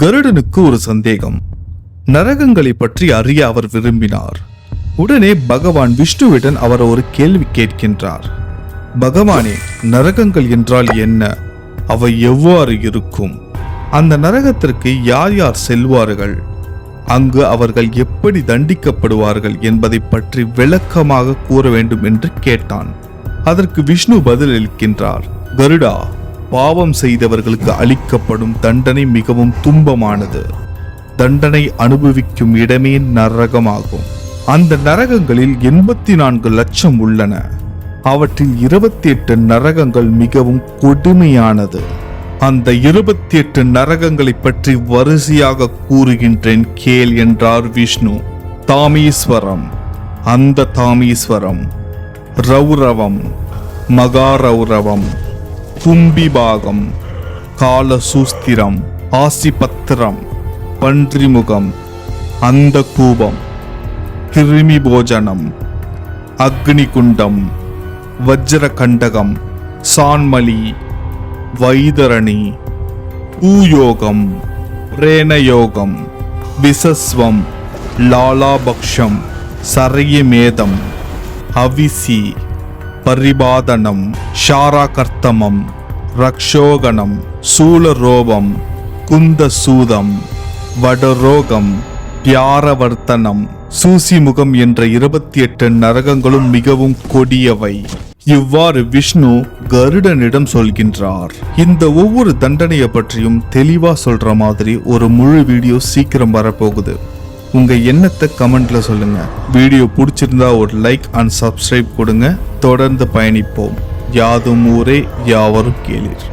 கருடனுக்கு ஒரு சந்தேகம். நரகங்களை பற்றி அறிய அவர் விரும்பினார். உடனே பகவான் விஷ்ணுவிடன் அவர் ஒரு கேள்வி கேட்கின்றார். பகவானே நரகங்கள் என்றால் என்ன? அவை எவ்வாறு இருக்கும்? அந்த நரகத்திற்கு யார் யார் செல்வார்கள்? அங்கு அவர்கள் எப்படி தண்டிக்கப்படுவார்கள் என்பதை பற்றி விளக்கமாக கூற வேண்டும் என்று கேட்டான். அதற்கு விஷ்ணு பதிலளிக்கின்றார் கருடா பாவம் செய்தவர்களுக்கு அளிக்கப்படும் தண்டனை மிகவும் துன்பமானது. தண்டனை அனுபவிக்கும் இடமே நரகமாகும். அந்த நரகங்களில் எண்பத்தி நான்கு லட்சம் உள்ளன. அவற்றில் இருபத்தி எட்டு நரகங்கள் மிகவும் கொடுமையானது. அந்த இருபத்தி எட்டு நரகங்களை பற்றி வரிசையாக கூறுகின்றேன் கேள் என்றார் விஷ்ணு. தாமீஸ்வரம். அந்த தாமீஸ்வரம். ரௌரவம். மகாரௌரவம். கும்பிபாகம் காலசூஸ்திரம் ஆசிபத்திரம் பன்றிமுகம் அந்த கூபம் கிருமி போஜனம் அக்னிகுண்டம் வஜ்ரகண்டகம் சான்மலி வைதரணி பூயோகம் பிரேணயோகம் விசஸ்வம் லாலாபக்ஷம் சரையமேதம் அவிசி பரிபாதனம் ஷாராகர்த்தமம் ரக்ஷோகணம் சூலரோபம் குந்தசூதம் வடரோகம் பியாரவர்த்தனம் சூசிமுகம் என்ற இருபத்தி எட்டு நரகங்களும் மிகவும் கொடியவை. இவ்வாறு விஷ்ணு கருடனிடம் சொல்கின்றார். இந்த ஒவ்வொரு தண்டனையை பற்றியும் தெளிவா சொல்ற மாதிரி ஒரு முழு வீடியோ சீக்கிரம் வரப்போகுது. உங்கள் எண்ணத்தை கமெண்ட்டில் சொல்லுங்கள் வீடியோ பிடிச்சிருந்தா ஒரு லைக் அண்ட் சப்ஸ்கிரைப் கொடுங்க. தொடர்ந்து பயணிப்போம். யாதும் ஊரே யாவரும் கேளீர்.